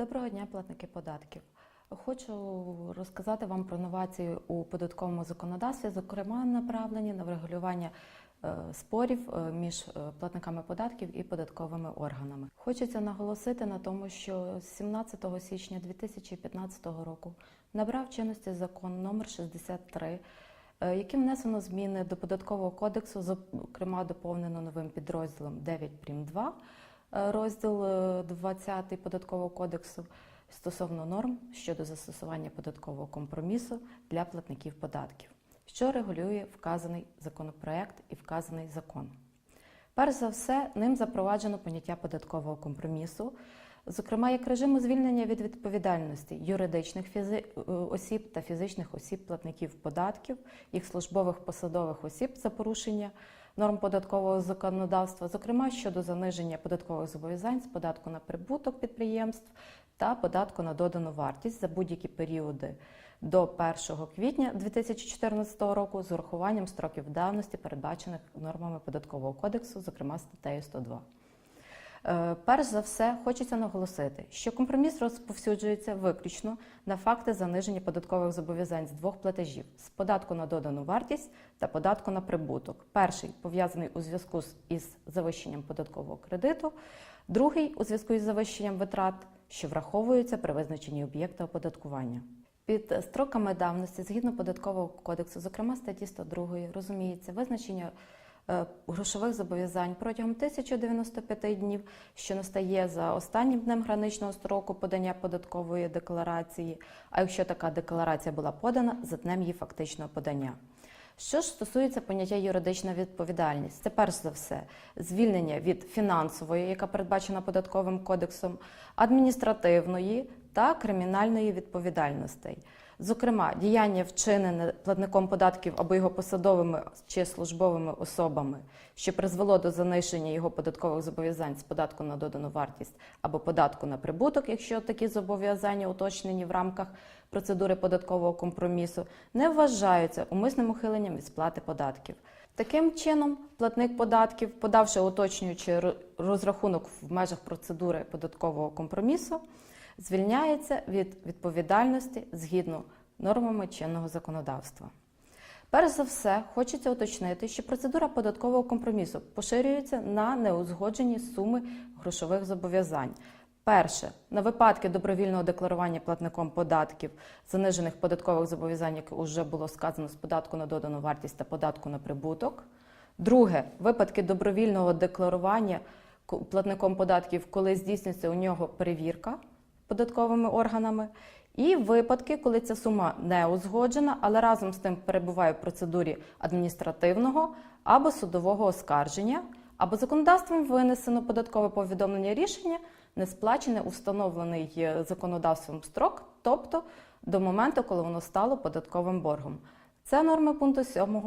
Доброго дня, платники податків. Хочу розказати вам про новації у податковому законодавстві, зокрема направлені на врегулювання е, спорів е, між е, платниками податків і податковими органами. Хочеться наголосити на тому, що 17 січня 2015 року набрав чинності закон номер 63, е, яким внесено зміни до податкового кодексу, зокрема доповнено новим підрозділом 9 прим 2 е, розділ е, 20 податкового кодексу стосовно норм щодо застосування податкового компромісу для платників податків, що регулює вказаний законопроект і вказаний закон. Перш за все, ним запроваджено поняття податкового компромісу, зокрема як режиму звільнення від відповідальності юридичних фізи- е, осіб та фізичних осіб платників податків, їх службових посадових осіб за порушення норм податкового законодавства, зокрема щодо заниження податкових зобов'язань з податку на прибуток підприємств та податку на додану вартість за будь-які періоди до 1 квітня 2014 року з урахуванням строків давності, передбачених нормами податкового кодексу, зокрема статтею 102. Е, Перш за все, хочеться наголосити, що компроміс розповсюджується виключно на факти заниження податкових зобов'язань з двох платежів з податку на додану вартість та податку на прибуток. Перший пов'язаний у зв'язку із завищенням податкового кредиту, другий у зв'язку із завищенням витрат, що враховуються при визначенні об'єкта оподаткування. Під строками давності згідно податкового кодексу, зокрема статті 102, розуміється визначення грошових зобов'язань протягом 1095 днів, що настає за останнім днем граничного строку подання податкової декларації, а якщо така декларація була подана, за днем її фактичного подання. Що ж стосується поняття юридична відповідальність, це перш за все звільнення від фінансової, яка передбачена податковим кодексом, адміністративної та кримінальної відповідальностей. Зокрема, діяння вчинене платником податків або його посадовими чи службовими особами, що призвело до заниження його податкових зобов'язань з податку на додану вартість або податку на прибуток, якщо такі зобов'язання уточнені в рамках процедури податкового компромісу, не вважаються умисним ухиленням від сплати податків. Таким чином, платник податків, подавши уточнюючий розрахунок в межах процедури податкового компромісу, звільняється від відповідальності згідно нормами чинного законодавства. Перш за все, хочеться уточнити, що процедура податкового компромісу поширюється на неузгоджені суми грошових зобов'язань. Перше, на випадки добровільного декларування платником податків занижених податкових зобов'язань, як вже було сказано, з податку на додану вартість та податку на прибуток. Друге, випадки добровільного декларування платником податків, коли здійснюється у нього перевірка податковими органами. І випадки, коли ця сума не узгоджена, але разом з тим перебуває в процедурі адміністративного або судового оскарження, або законодавством винесено податкове повідомлення рішення, не сплачене у е, законодавством строк, тобто до моменту, коли воно стало податковим боргом. Це норми пункту 7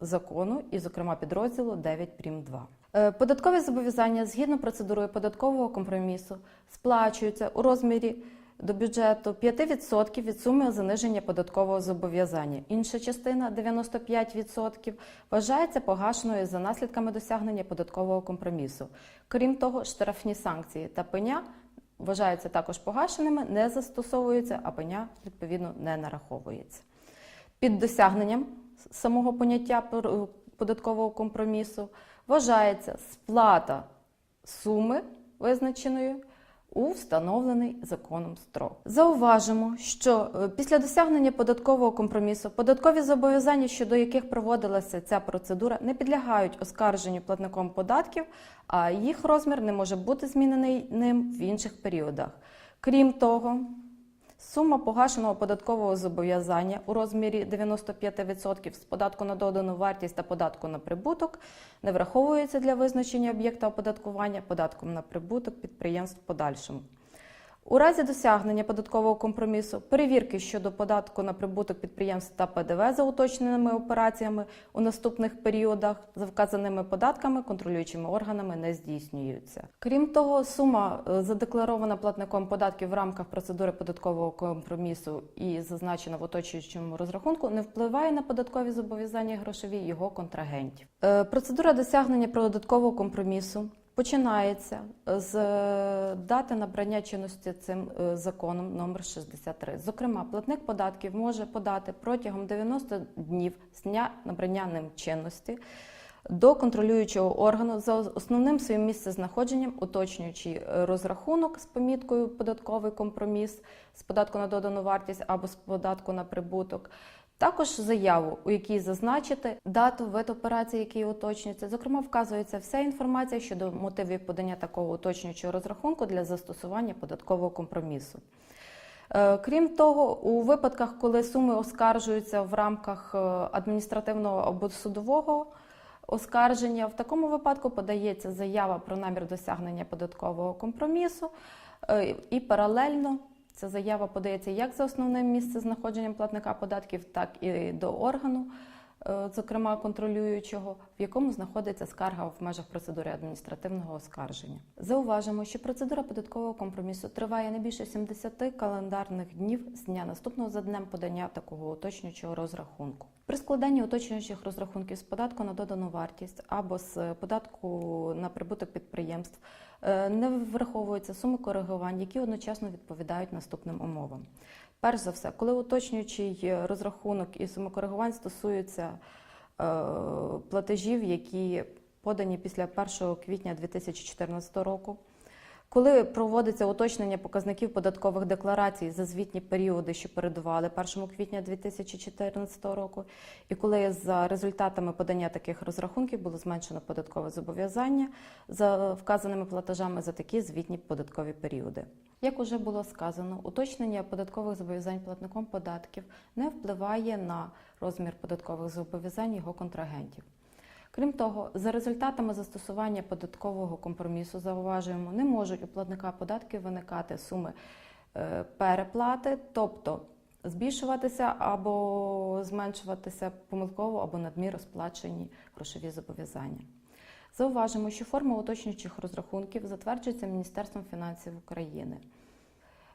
закону і, зокрема, підрозділу 9 прим. 2. Е, Податкові зобов'язання згідно процедурою податкового компромісу сплачуються у розмірі до бюджету 5% від суми заниження податкового зобов'язання. Інша частина 95% вважається погашеною за наслідками досягнення податкового компромісу. Крім того, штрафні санкції та пеня вважаються також погашеними, не застосовуються, а пеня відповідно не нараховується. Під досягненням самого поняття податкового компромісу вважається сплата суми, визначеної у встановлений законом строк. Зауважимо, що е, після досягнення податкового компромісу податкові зобов'язання, щодо яких проводилася ця процедура, не підлягають оскарженню платником податків, а їх розмір не може бути змінений ним в інших періодах. Крім того, Сума погашеного податкового зобов'язання у розмірі 95% з податку на додану вартість та податку на прибуток не враховується для визначення об'єкта оподаткування податком на прибуток підприємств подальшому. У разі досягнення податкового компромісу перевірки щодо податку на прибуток підприємств та ПДВ за уточненими операціями у наступних періодах за вказаними податками контролюючими органами не здійснюються. Крім того, сума е, задекларована платником податків в рамках процедури податкового компромісу і зазначена в оточуючому розрахунку не впливає на податкові зобов'язання грошові його контрагентів. Е, Процедура досягнення податкового компромісу починається з е, дати набрання чинності цим е, законом номер 63. Зокрема, платник податків може подати протягом 90 днів з дня набрання ним чинності до контролюючого органу за основним своїм місцезнаходженням, уточнюючи е, розрахунок з поміткою податковий компроміс з податку на додану вартість або з податку на прибуток. Також заяву, у якій зазначити дату вид операції, який уточнюється. Зокрема, вказується вся інформація щодо мотивів подання такого уточнюючого розрахунку для застосування податкового компромісу. Е, Крім того, у випадках, коли суми оскаржуються в рамках е, адміністративного або судового оскарження, в такому випадку подається заява про намір досягнення податкового компромісу е, і паралельно ця заява подається як за основним місцезнаходженням платника податків, так і до органу, зокрема контролюючого, в якому знаходиться скарга в межах процедури адміністративного оскарження. Зауважимо, що процедура податкового компромісу триває не більше 70 календарних днів з дня наступного за днем подання такого уточнюючого розрахунку. При складанні уточнюючих розрахунків з податку на додану вартість або з податку на прибуток підприємств е, не враховуються суми коригувань, які одночасно відповідають наступним умовам. Перш за все, коли уточнюючий розрахунок і самокоригувань стосується е, платежів, які подані після 1 квітня 2014 року. Коли проводиться уточнення показників податкових декларацій за звітні періоди, що передували 1 квітня 2014 року, і коли за результатами подання таких розрахунків було зменшено податкове зобов'язання за вказаними платежами за такі звітні податкові періоди. Як уже було сказано, уточнення податкових зобов'язань платником податків не впливає на розмір податкових зобов'язань його контрагентів. Крім того, за результатами застосування податкового компромісу, зауважуємо, не можуть у платника податків виникати суми е, переплати, тобто збільшуватися або зменшуватися помилково або надміру сплачені грошові зобов'язання. Зауважимо, що форма уточнюючих розрахунків затверджується Міністерством фінансів України.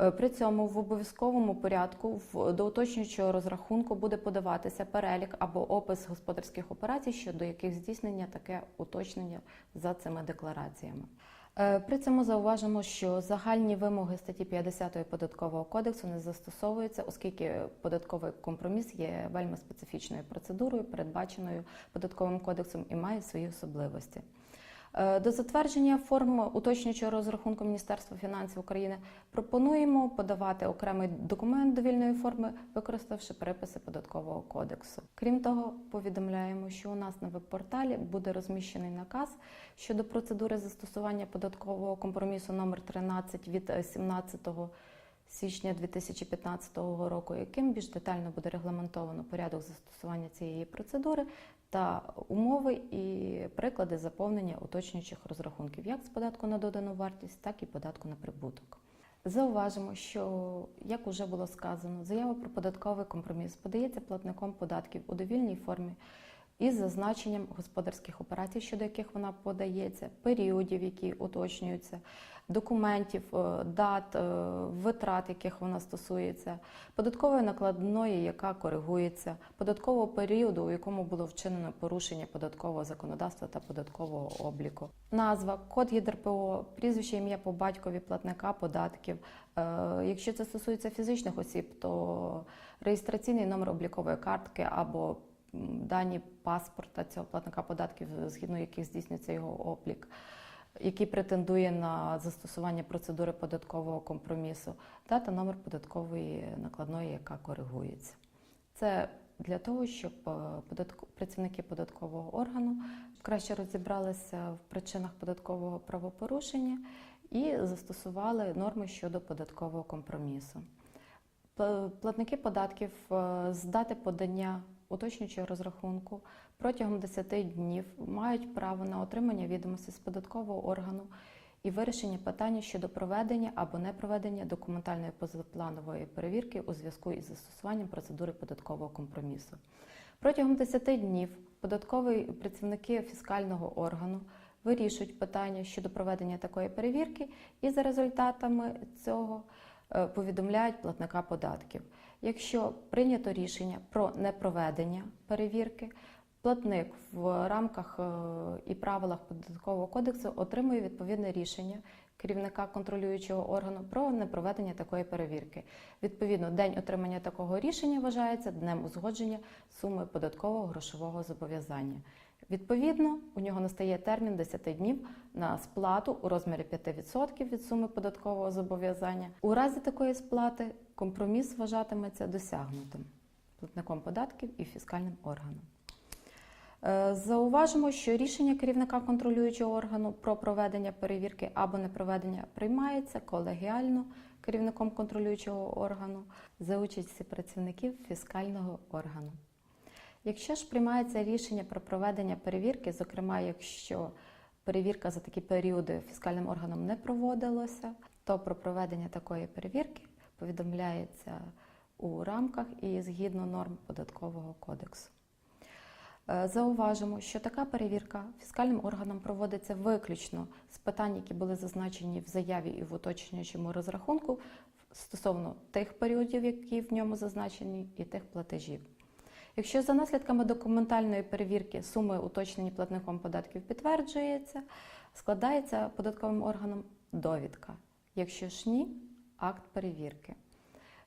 Е, При цьому в обов'язковому порядку до уточнюючого розрахунку буде подаватися перелік або опис господарських операцій, щодо яких здійснення таке уточнення за цими деклараціями. Е, При цьому зауважимо, що загальні вимоги статті 50 податкового кодексу не застосовуються, оскільки податковий компроміс є вельми специфічною процедурою, передбаченою податковим кодексом і має свої особливості. Е, До затвердження форм уточнюючого розрахунку Міністерства фінансів України пропонуємо подавати окремий документ довільної форми, використавши переписи податкового кодексу. Крім того, повідомляємо, що у нас на веб-порталі буде розміщений наказ щодо процедури застосування податкового компромісу номер 13 від е, 17 січня 2015 року, яким більш детально буде регламентовано порядок застосування цієї процедури та умови і приклади заповнення уточнюючих розрахунків як з податку на додану вартість, так і податку на прибуток. Зауважимо, що, як уже було сказано, заява про податковий компроміс подається платником податків у довільній формі із зазначенням господарських операцій, щодо яких вона подається, періодів, які уточнюються, документів, е, дат, е, витрат, яких вона стосується, податкової накладної, яка коригується, податкового періоду, у якому було вчинено порушення податкового законодавства та податкового обліку, назва, код ЄДРПО, прізвище ім'я по батькові платника податків. Е, Якщо це стосується фізичних осіб, то реєстраційний номер облікової картки або дані паспорта цього платника податків, згідно яких здійснюється його облік, який претендує на застосування процедури податкового компромісу, дата номер податкової накладної, яка коригується. Це для того, щоб е, працівники податкового органу краще розібралися в причинах податкового правопорушення і застосували норми щодо податкового компромісу. Платники податків е, з дати подання уточнюючого розрахунку протягом 10 днів мають право на отримання відомостей з податкового органу і вирішення питання щодо проведення або непроведення документальної позапланової перевірки у зв'язку із застосуванням процедури податкового компромісу. Протягом 10 днів податкові працівники фіскального органу вирішують питання щодо проведення такої перевірки і за результатами цього е, повідомляють платника податків. Якщо прийнято рішення про непроведення перевірки, платник в рамках е, і правилах податкового кодексу отримує відповідне рішення керівника контролюючого органу про непроведення такої перевірки. Відповідно, день отримання такого рішення вважається днем узгодження суми податкового грошового зобов'язання. Відповідно, у нього настає термін 10 днів на сплату у розмірі 5% від суми податкового зобов'язання. У разі такої сплати компроміс вважатиметься досягнутим платником податків і фіскальним органом. Е, Зауважимо, що рішення керівника контролюючого органу про проведення перевірки або непроведення приймається колегіально керівником контролюючого органу за участі працівників фіскального органу. Якщо ж приймається рішення про проведення перевірки, зокрема, якщо перевірка за такі періоди фіскальним органом не проводилася, то про проведення такої перевірки повідомляється у рамках і згідно норм податкового кодексу. Е, Зауважимо, що така перевірка фіскальним органом проводиться виключно з питань, які були зазначені в заяві і в уточнюючому розрахунку стосовно тих періодів, які в ньому зазначені, і тих платежів. Якщо за наслідками документальної перевірки суми, уточнені платником податків, підтверджується, складається податковим органом довідка. Якщо ж ні, акт перевірки.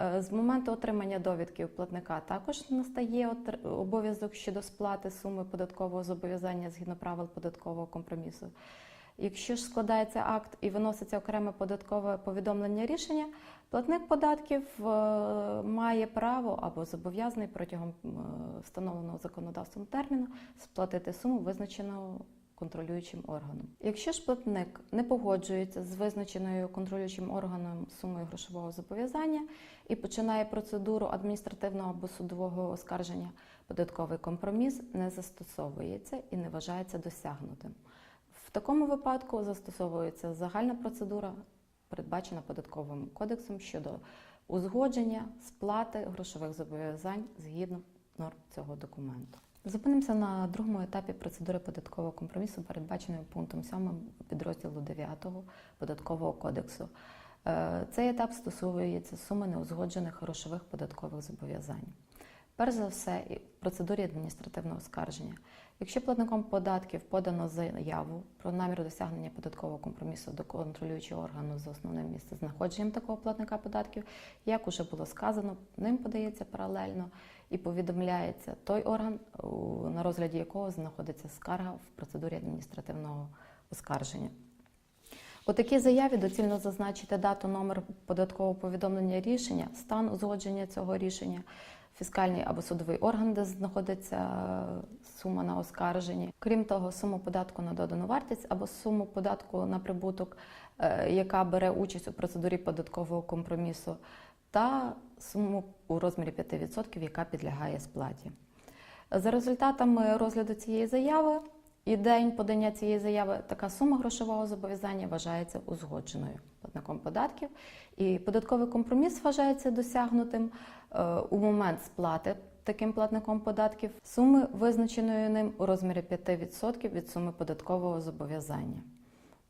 Е, З моменту отримання довідки у платника також настає обов'язок щодо сплати суми податкового зобов'язання згідно правил податкового компромісу. Якщо ж складається акт і виноситься окреме податкове повідомлення рішення, платник податків е, має право або зобов'язаний протягом е, встановленого законодавством терміну сплатити суму, визначену контролюючим органом. Якщо ж платник не погоджується з визначеною контролюючим органом сумою грошового зобов'язання і починає процедуру адміністративного або судового оскарження, податковий компроміс не застосовується і не вважається досягнутим. В такому випадку застосовується загальна процедура, передбачена податковим кодексом щодо узгодження сплати грошових зобов'язань згідно норм цього документу. Зупинимося на другому етапі процедури податкового компромісу, передбаченої пунктом 7 підрозділу 9 податкового кодексу. Е, Цей етап стосується суми неузгоджених грошових податкових зобов'язань. Перш за все, в процедурі адміністративного скарження. Якщо платником податків подано заяву про намір досягнення податкового компромісу до контролюючого органу за основним місцем знаходженням такого платника податків, як уже було сказано, ним подається паралельно і повідомляється той орган, на розгляді якого знаходиться скарга в процедурі адміністративного оскарження. У такій заяві доцільно зазначити дату, номер податкового повідомлення рішення, стан узгодження цього рішення, фіскальний або судовий орган, де знаходиться е, сума на оскарженні. Крім того, суму податку на додану вартість або суму податку на прибуток, е, яка бере участь у процедурі податкового компромісу, та суму у розмірі 5%, яка підлягає сплаті. За результатами розгляду цієї заяви і день подання цієї заяви така сума грошового зобов'язання вважається узгодженою платником податків, і податковий компроміс вважається досягнутим е, у момент сплати таким платником податків суми, визначеної ним у розмірі 5% від суми податкового зобов'язання.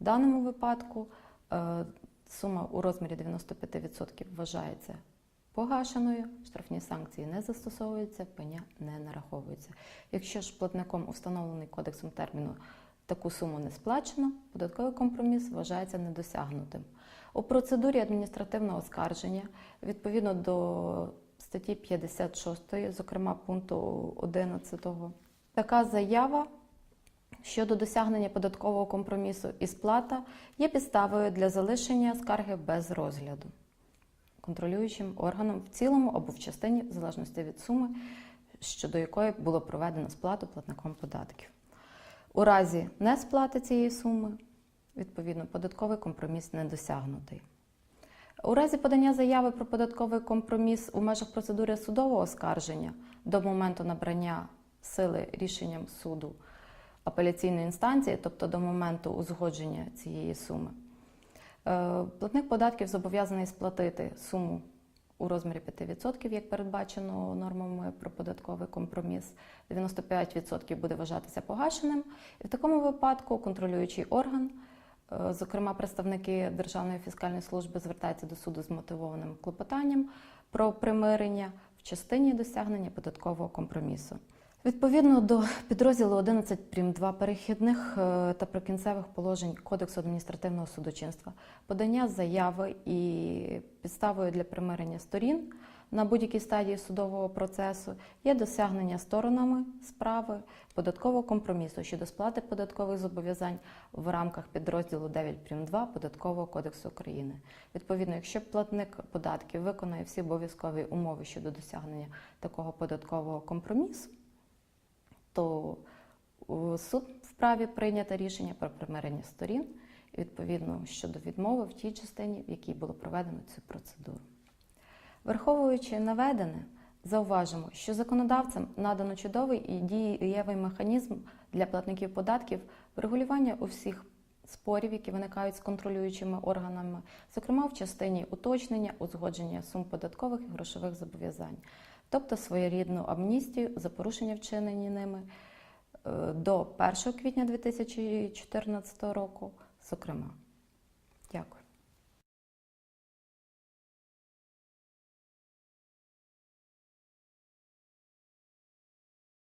В даному випадку е, сума у розмірі 95% вважається погашеною, штрафні санкції не застосовуються, пеня не нараховується. Якщо ж платником у встановлений кодексом терміну таку суму не сплачено, податковий компроміс вважається недосягнутим. У процедурі адміністративного оскарження відповідно до статті 56, зокрема пункту 11, така заява щодо досягнення податкового компромісу і сплата є підставою для залишення скарги без розгляду контролюючим органом в цілому або в частині, в залежності від суми, щодо якої було проведено сплату платником податків. У разі несплати цієї суми, відповідно, податковий компроміс не досягнутий. У разі подання заяви про податковий компроміс у межах процедури судового оскарження до моменту набрання сили рішенням суду апеляційної інстанції, тобто до моменту узгодження цієї суми, Платник податків зобов'язаний сплатити суму у розмірі 5%, як передбачено нормами про податковий компроміс. 95% буде вважатися погашеним. І в такому випадку контролюючий орган, е, зокрема представники Державної фіскальної служби, звертаються до суду з мотивованим клопотанням про примирення в частині досягнення податкового компромісу. Відповідно до підрозділу 11 прим. 2 перехідних е, та прикінцевих положень Кодексу адміністративного судочинства, подання заяви і підставою для примирення сторін на будь-якій стадії судового процесу є досягнення сторонами справи податкового компромісу щодо сплати податкових зобов'язань в рамках підрозділу 9 прим. 2 Податкового кодексу України. Відповідно, якщо платник податків виконає всі обов'язкові умови щодо досягнення такого податкового компромісу, то суд вправі прийняти рішення про примирення сторін відповідно щодо відмови в тій частині, в якій було проведено цю процедуру. Враховуючи наведене, зауважимо, що законодавцям надано чудовий і дієвий механізм для платників податків врегулювання усіх спорів, які виникають з контролюючими органами, зокрема в частині уточнення, узгодження сум податкових і грошових зобов'язань, тобто своєрідну амністію за порушення вчинені ними е, до 1 квітня 2014 року, зокрема. Дякую.